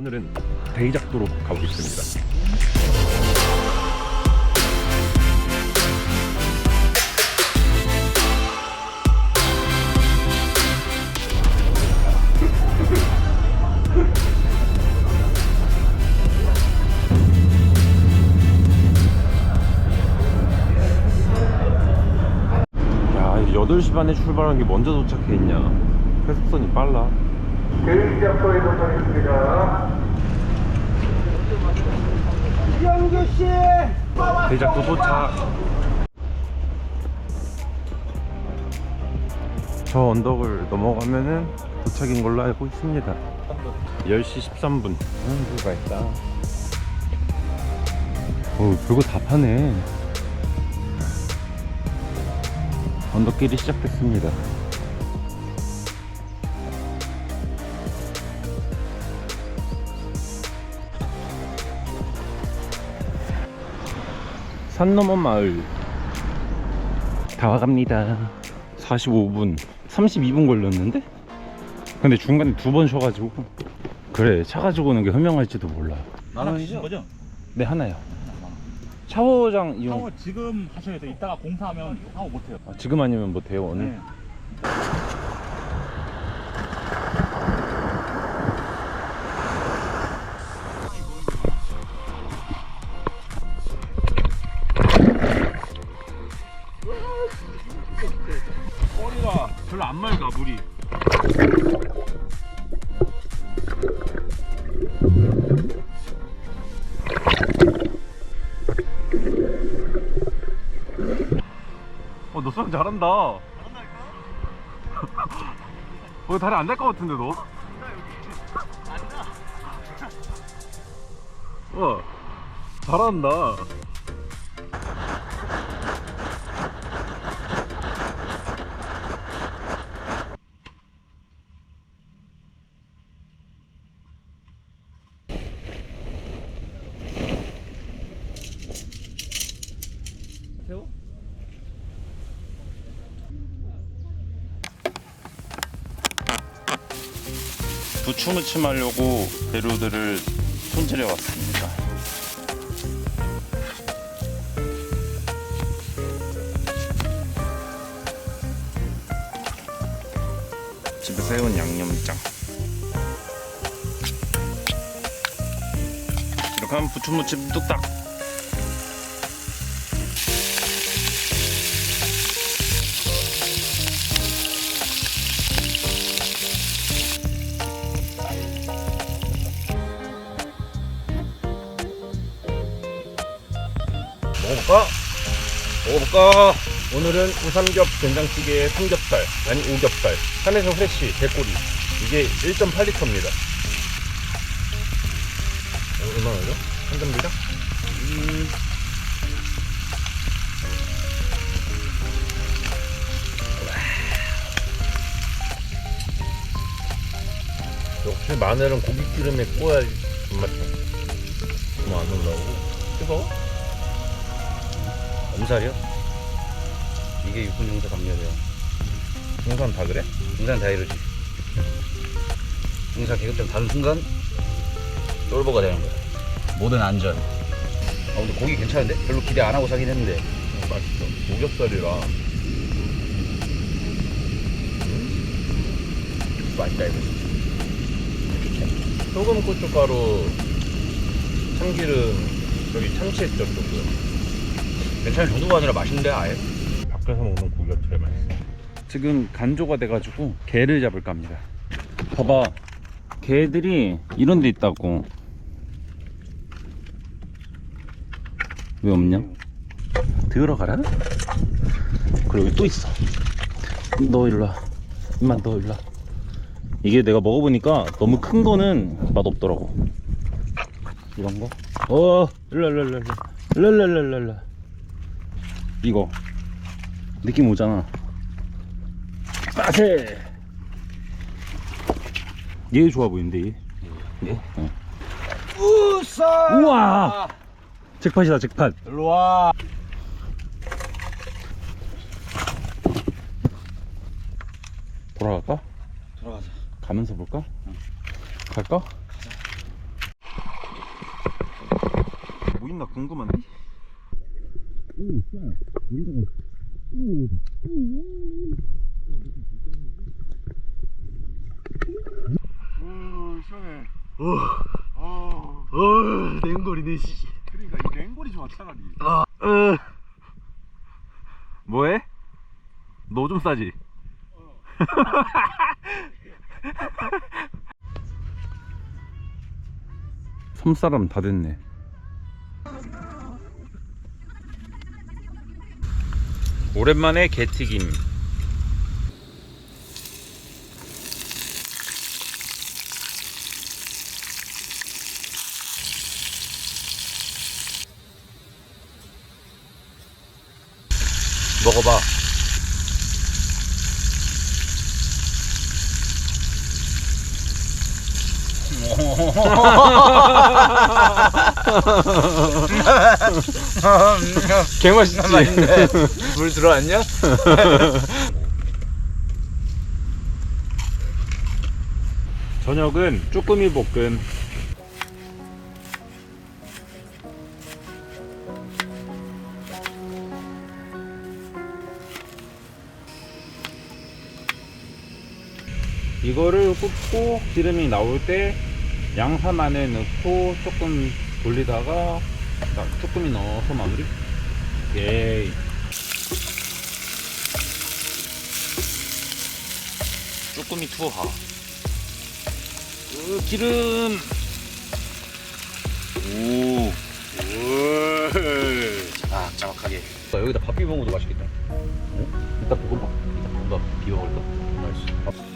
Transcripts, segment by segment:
오늘은 대이작도로 가보겠습니다. 야, 8시 반에 출발한 게 먼저 도착해 있냐. 회속선이 빨라. 대리시장소에 도착했습니다. 이영규 씨! 대작도 도착. 저 언덕을 넘어가면은 도착인 걸로 알고 있습니다. 10시 13분. 음, 뭐가 있다. 어, 별거 다 파네. 언덕길이 시작됐습니다. 산 너머 마을. 다 와갑니다. 45분. 32분 걸렸는데? 근데 중간에 두 번 쉬어가지고. 그래 차 가지고 오는 게 현명할지도 몰라. 하나 주신 거죠? 네 하나요. 샤워장 이용. 샤워 지금 하셔야 돼요. 이따가 공사하면 샤워 못해요. 아, 지금 아니면 뭐 돼요 오늘? 네. 수영 잘한다. 어, 다리 안 될 것 같은데, 너? 어, 잘한다. 부추무침 하려고 재료들을 손질해 왔습니다. 집에서 해온 양념장. 이렇게 하면 부추무침 뚝딱. 먹어볼까? 먹어볼까? 오늘은 우삼겹 된장찌개에 삼겹살, 아니 오겹살, 산에서 후레쉬, 대꼬리. 이게 1.8리터입니다. 어, 얼마나죠? 한 점비가? 음... 역시 마늘은 고깃기름에 구워야지 맛있어. 뭐안 올라오고. 뜨거워? 엄살이요? 이게 육군 용사 감면이에요. 중산 다 그래? 중산 다 이러지. 중사 계급장 다는 순간 쫄보가 되는 거야. 모든 안전. 아 근데 고기 괜찮은데? 별로 기대 안 하고 사긴 했는데. 어, 맛있어. 오겹살이라 음? 맛있다 이거. 소금, 고춧가루, 참기름, 여기 참치했죠 조금. 괜찮아요. 저도가 아니라 맛있는데 아예. 밖에서 먹는 고기가 제일 맛있어. 지금 간조가 돼가지고 개를 잡을까 합니다. 봐봐. 개들이 이런 데 있다고. 왜 없냐? 들어가라? 그리고 여기 또 있어. 너 일로 와. 임마 너 일로 와. 이게 내가 먹어보니까 너무 큰 거는 맛없더라고. 이런 거? 어, 일로 일로 일로 일로 일로 일로 일로 이거. 느낌 오잖아. 빠세 얘 좋아 보이는데 얘? 네. 어. 우싸 우와! 잭팟이다 잭팟. 일로와. 돌아갈까? 돌아가자. 가면서 볼까? 응. 갈까? 가자. 뭐 있나 궁금한데? 어. 그러니까 어. 뭐해? 너 좀 싸지. 섬사람 다 됐네. 오랜만에 게튀김. 먹어봐. 개맛있지? 물 들어왔냐? 저녁은 쭈꾸미 볶음. 이거를 굽고 기름이 나올 때 양파 안에 넣고 조금 돌리다가 자, 쭈꾸미 넣어서 마무리. 예이. 쭈꾸미 투하. 으, 기름. 오. 자박자박하게 여기다 밥 비벼 먹어도 맛있겠다 이따 볶음밥. 이따 비벼 먹을까? 맛있어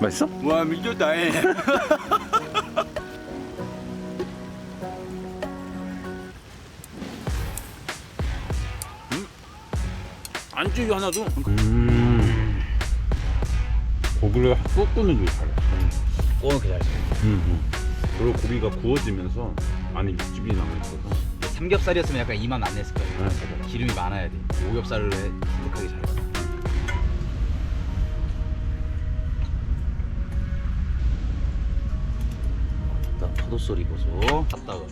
맛있어? 미쳤다 에 안쪽이 하나도. 음. 고기를 쏟고는 줄 잘해. 꼬놓게 잘 써. 음. 그리고 고기가 구워지면서 안에 육즙이 남아 있어서. 삼겹살이었으면 약간 이만 안 냈을 거야 네. 기름이 많아야 돼 오겹살을 해 쫀득하게 잘 해. 일단 파도 소리 보소 갔다가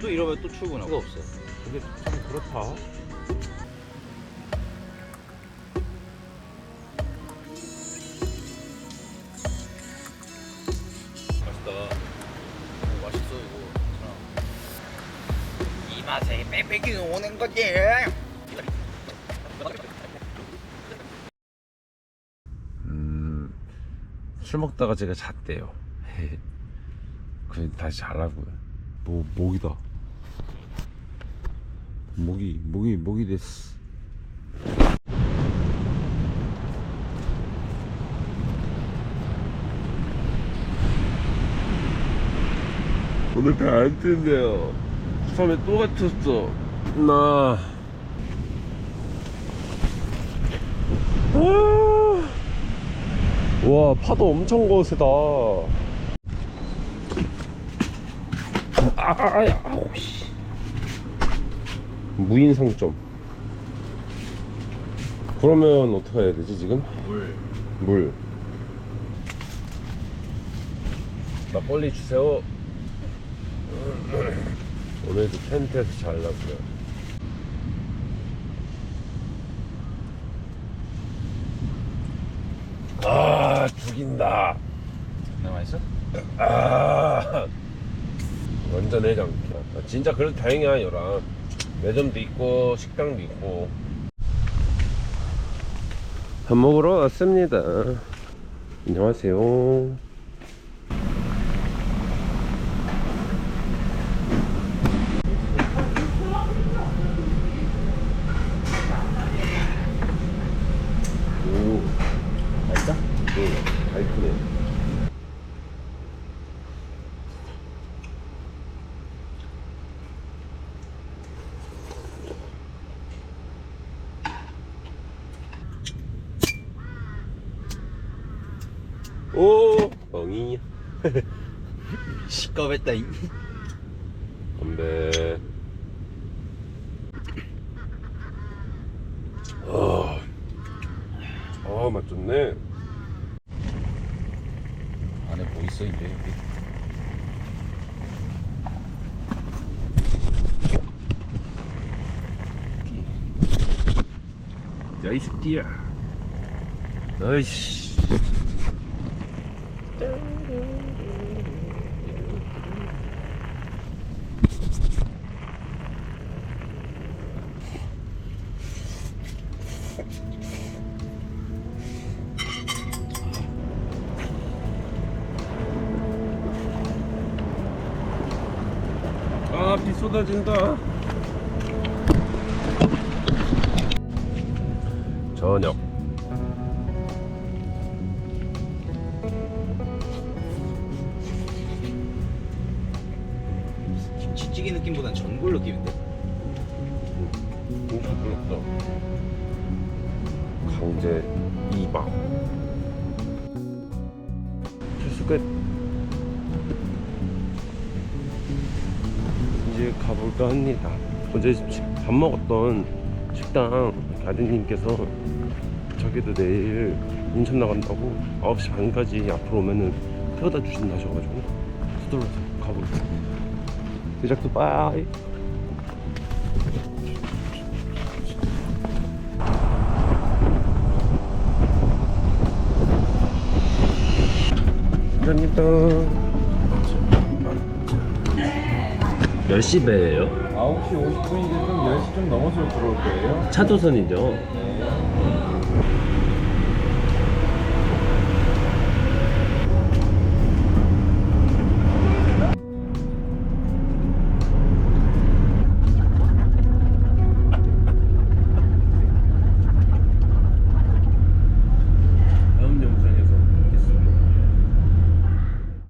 또 이러면 또 출근하고 그거 없어 그게 참 그렇다. 맛있다 오, 맛있어 이거 이 맛에 빼빼기 오는 거지 음, 술 먹다가 제가 잤대요. 그래 다시 자라고요. 뭐 목이다. 목이 목이 목이 됐어. 오늘 배안 뜬대요. 섬에 또 갇혔어. 나. 아. 와 파도 엄청 거세다 아아아 아우 씨. 무인 상점 그러면 어떻게 해야 되지 지금? 물. 물. 막걸리 주세요. 오늘도 텐트에서 잘라고요. 아 죽인다. 나 맛있어? 아 완전 해장이야. 아, 진짜 그래도 다행이야 여랑. 매점도 있고 식당도 있고. 밥 먹으러 왔습니다. 안녕하세요 오 맛있어? 네, 잘 크네. 오, 엉이. 시꺼했다 이 건배. 어, 어, 맛 좋네. 있어 이제 여기. 야 이 새끼야 아이씨 아, 비 쏟아진다. 저녁. 강제 2박. 필수 끝. 이제 가볼까 합니다. 어제 식- 밥 먹었던 식당 아드님께서 저기도 내일 인천 나간다고 9시 반까지 앞으로 오면은 태워다 주신다 하셔가지고 서둘러서 가보겠습니다. 제작도 빠이. 감사합니다. 몇 시 배예요? 9시 50분이면 10시 좀 넘어서 들어올 거예요. 차도선이죠. 네.